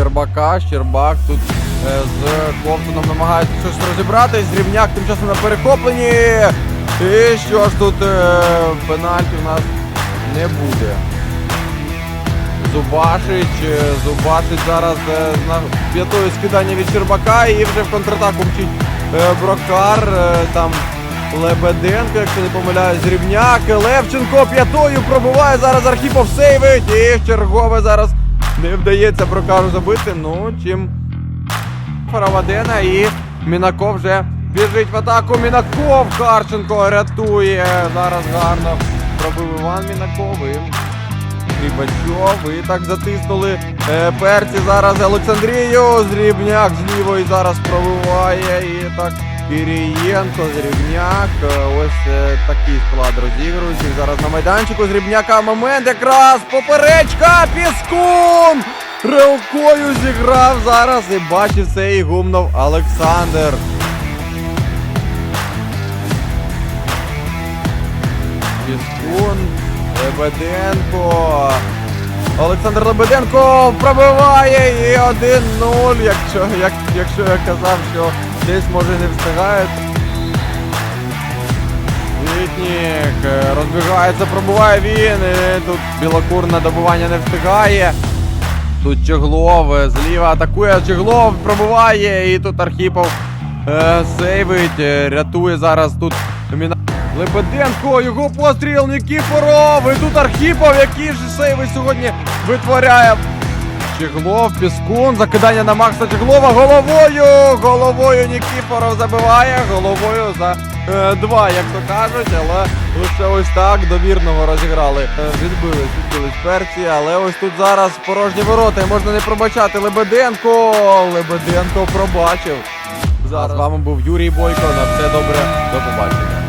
Щербака. Щербак тут е, з Ковтуном намагається щось розібратись. Рівняк тим часом на перехопленні. І що ж тут е, пенальті у нас не буде. Зубашич, е, Зубашич зараз на п'ятою скидання від Щербака і вже в контратаку мчить Брокар. Там Лебеденко, якщо не помиляюсь, Рівняк. Левченко п'ятою пробиває зараз Архіпов сейвить. І чергове зараз не вдається Брокару забити. Ну, чим Фаравадена і Мінаков вже біжить в атаку. Мінаков Харченко рятує. Зараз гарно пробив Іван Мінаков. Рібачов. І так затиснули е, перці зараз Олександрію. Зрібняк з лівої зараз пробиває. І так Кирієнко, Зрібняк. Е, Ось е, такий склад розігрують. І зараз на майданчику Зрібняка момент якраз поперечка. Піскун! Ревкою зіграв зараз і бачив це і гумнов Олександр. Піскун, Лебеденко. Олександр Лебеденко пробиває і 1-0. Якщо, як, якщо я казав, що десь може не встигають. Вітнік е, розбігається, пробиває він. І тут Білокур на добування не встигає. Тут Чеглов е, зліва атакує, Чеглов пробиває. І тут Архіпов е, сейвить, е, рятує зараз тут. Лебеденко, його постріл Нікіфоров. І тут Архіпов, який же сейви сьогодні витворяє. Чеглов, Піскун, закидання на Макса Чеглова головою. Головою Нікіфоров забиває, головою за е, два, як то кажуть, але лише ось так довірного розіграли. Е, відбились, відбились перці, але ось тут зараз порожні ворота. і Можна не пробачати Лебеденко. Лебеденко пробачив. Зараз з вами був Юрій Бойко. На все добре, до побачення.